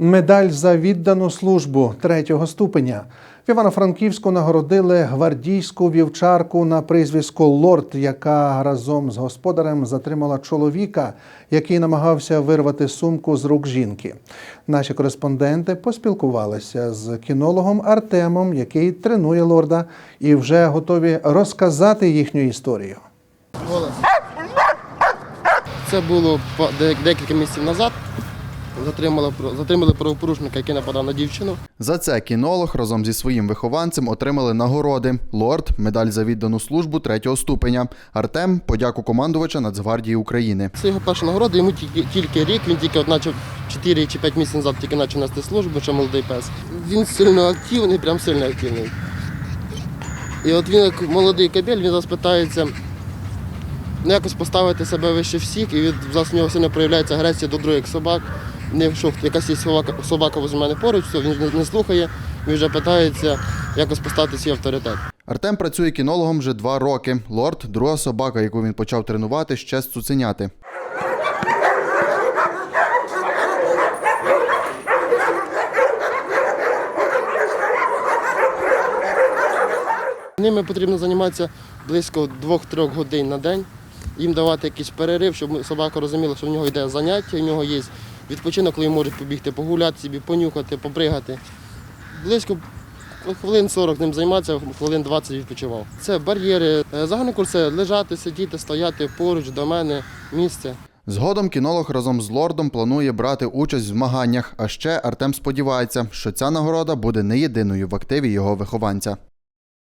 Медаль за віддану службу третього ступеня. В Івано-Франківську нагородили гвардійську вівчарку на прізвисько Лорд, яка разом з господарем затримала чоловіка, який намагався вирвати сумку з рук жінки. Наші кореспонденти поспілкувалися з кінологом Артемом, який тренує лорда, і вже готові розказати їхню історію. Це було декілька місяців назад. Затримали, затримали правопорушника, який нападав на дівчину. За це кінолог разом зі своїм вихованцем отримали нагороди: Лорд, медаль за віддану службу третього ступеня. Артем подяку командувача Нацгвардії України. Це його перша нагорода, йому тільки, тільки рік, він тільки почав 4 чи 5 місяців назад тільки почав нести службу, ще молодий пес. Він сильно активний, прям сильно активний. І от він як молодий кабель, він зараз питається ну, якось поставити себе вище всіх, і від зараз в нього сильно проявляється агресія до других собак. Не якщо якась є собака, собака возле мене поруч, все, він не, не слухає, він вже питається якось поставити свій авторитет. Артем працює кінологом вже два роки. Лорд друга собака, яку він почав тренувати ще з цуценяти. Ними потрібно займатися близько 2-3 годин на день, їм давати якийсь перерив, щоб собака розуміла, що в нього йде заняття, в нього є відпочинок, коли може побігти, погуляти собі, понюхати, попригати. Близько хвилин 40 ним займатися, хвилин 20 відпочивав. Це бар'єри. Е, Загальний курс це лежати, сидіти, стояти поруч до мене, місце. Згодом кінолог разом з лордом планує брати участь в змаганнях. А ще Артем сподівається, що ця нагорода буде не єдиною в активі його вихованця.